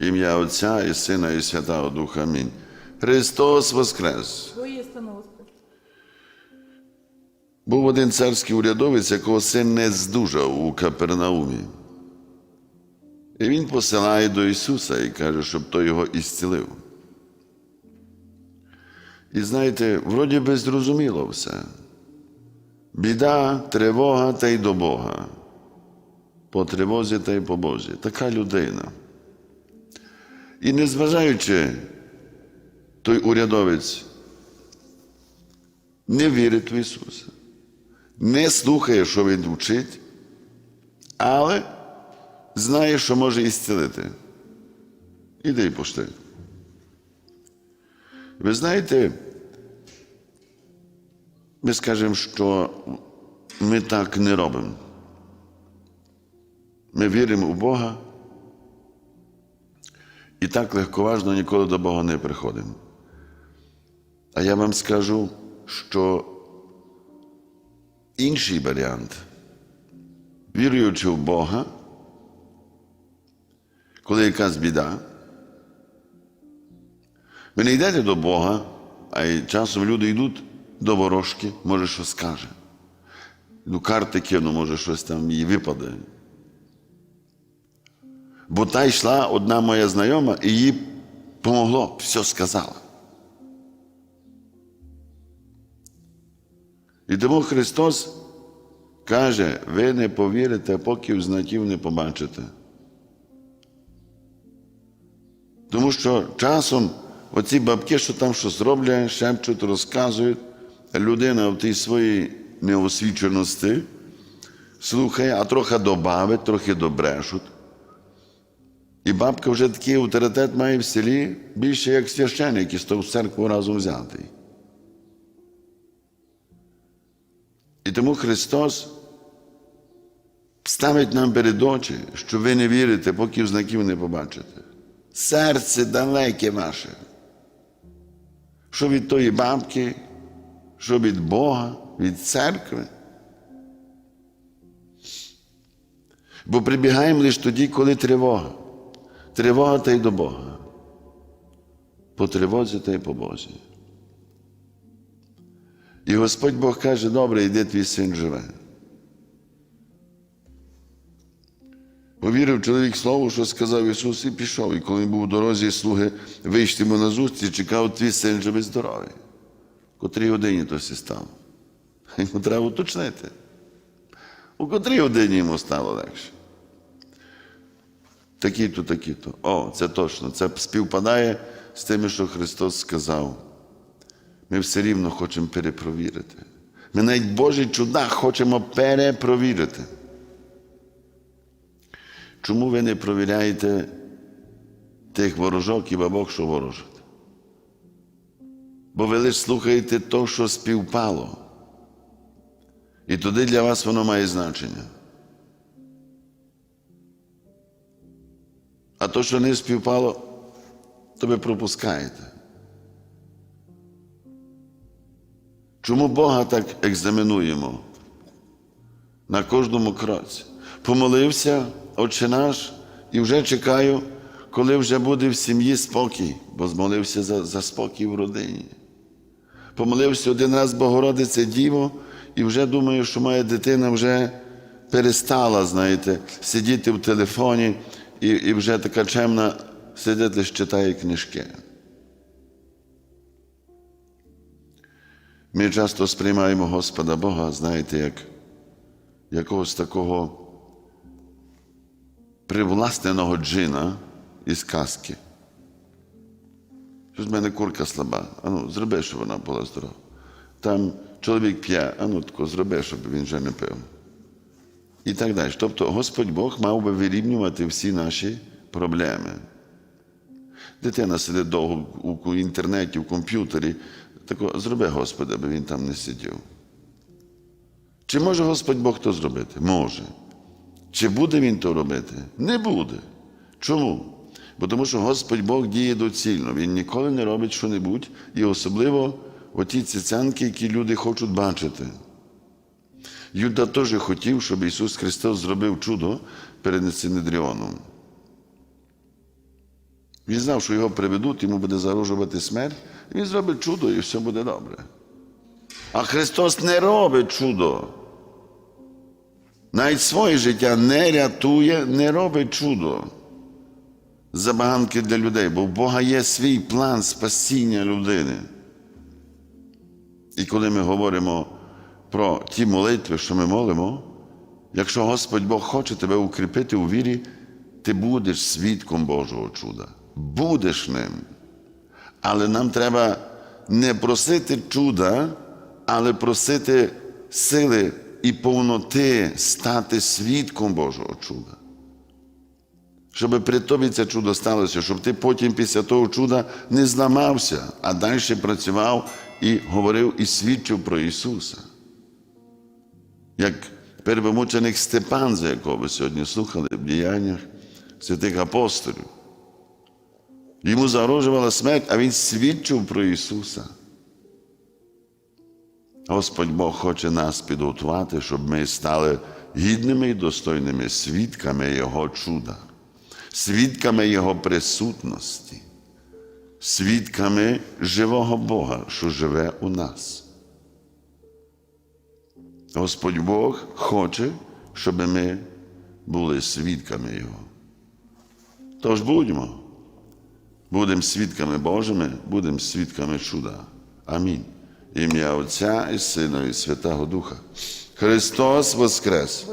Ім'я Отця і Сина, і Святого Духа. Амінь. Христос Воскрес! Був один царський урядовець, якого син не здужав у Капернаумі. І він посилає до Ісуса і каже, щоб той його ісцілив. І знаєте, вроді би зрозуміло все. Біда, тривога та й до Бога. По тривозі та й по Бозі. Така людина. І незважаючи, той урядовець не вірить в Ісуса, не слухає, що Він вчить, але знає, що може ісцілити. Іди й пошти. Ви знаєте, ми скажемо, що ми так не робимо. Ми віримо у Бога і так легковажно ніколи до Бога не приходимо. А я вам скажу, що інший варіант, віруючи в Бога, коли якась біда, ви не йдете до Бога, а й часом люди йдуть до ворожки, може, що скаже. Ну, карти кину, може, щось там їй випаде. Бо та йшла одна моя знайома, і їй помогло, все сказала. І тому Христос каже, ви не повірите, поки знаків не побачите. Тому що часом оці бабки, що там щось роблять, шепчуть, розказують, людина в тій своїй неосвіченості слухає, а трохи добавить, трохи добрешуть. І бабка вже такий авторитет має в селі більше як священник, і того в церкву разом взятий. І тому Христос ставить нам перед очі, що ви не вірите, поки знаків не побачите. Серце далеке ваше. Що від тої бабки, що від Бога, від церкви. Бо прибігаємо лише тоді, коли тривога. Тривога та й до Бога. По тривозі та й по Бозі. І Господь Бог каже, добре, йди твій син живе. Повірив чоловік слову, що сказав Ісус, і пішов. І коли він був у дорозі, слуги вийшли йому на зустріч, чекав, твій син живий здоровий. Котрій годині то сі став. Йому треба уточнити. У котрій годині йому стало легше. Такі-то, такі-то. О, це точно. Це співпадає з тим, що Христос сказав. Ми все рівно хочемо перепровірити. Ми навіть Божі чуда хочемо перепровірити. Чому ви не провіряєте тих ворожок і бабок, що ворожать? Бо ви лише слухаєте то, що співпало. І туди для вас воно має значення. А то, що не співпало, то ви пропускаєте. Чому Бога так екзаменуємо? На кожному кроці. Помолився, Отче наш, і вже чекаю, коли вже буде в сім'ї спокій, бо змолився за, за спокій в родині. Помолився один раз Богородице Діво, і вже думаю, що моя дитина вже перестала, знаєте, сидіти в телефоні і, і вже така чемна сидить, лише читає книжки. Ми часто сприймаємо Господа Бога, знаєте, як якогось такого привласненого джина із казки. Щось в мене курка слаба. Ану, зроби, щоб вона була здорова. Там чоловік п'є, ану тако зроби, щоб він вже не пив. І так далі. Тобто Господь Бог мав би вирівнювати всі наші проблеми. Дитина сидить довго у інтернеті, в комп'ютері. Тако, зроби, Господи, аби він там не сидів. Чи може Господь Бог то зробити? Може. Чи буде він то робити? Не буде. Чому? Бо тому що Господь Бог діє доцільно. Він ніколи не робить що-небудь, і особливо оті цицянки, які люди хочуть бачити. Юда теж хотів, щоб Ісус Христос зробив чудо перед Синедріоном. Він знав, що його приведуть, йому буде загрожувати смерть, він зробить чудо, і все буде добре. А Христос не робить чудо. Навіть своє життя не рятує, не робить чудо. Забаганки для людей, бо в Бога є свій план спасіння людини. І коли ми говоримо про ті молитви, що ми молимо, якщо Господь Бог хоче тебе укріпити у вірі, ти будеш свідком Божого чуда. Будеш ним. Але нам треба не просити чуда, але просити сили і повноти стати свідком Божого чуда. Щоб при тобі це чудо сталося, щоб ти потім після того чуда не зламався, а далі працював і говорив і свідчив про Ісуса. Як первомученик Степан, за якого ви сьогодні слухали в діяннях святих апостолів. Йому загрожувала смерть, а він свідчив про Ісуса. Господь Бог хоче нас підготувати, щоб ми стали гідними і достойними свідками Його чуда, свідками Його присутності, свідками живого Бога, що живе у нас. Господь Бог хоче, щоб ми були свідками Його. Тож будьмо. Будемо свідками Божими, будемо свідками чуда. Амінь. Ім'я Отця і Сина, і Святого Духа. Христос Воскрес!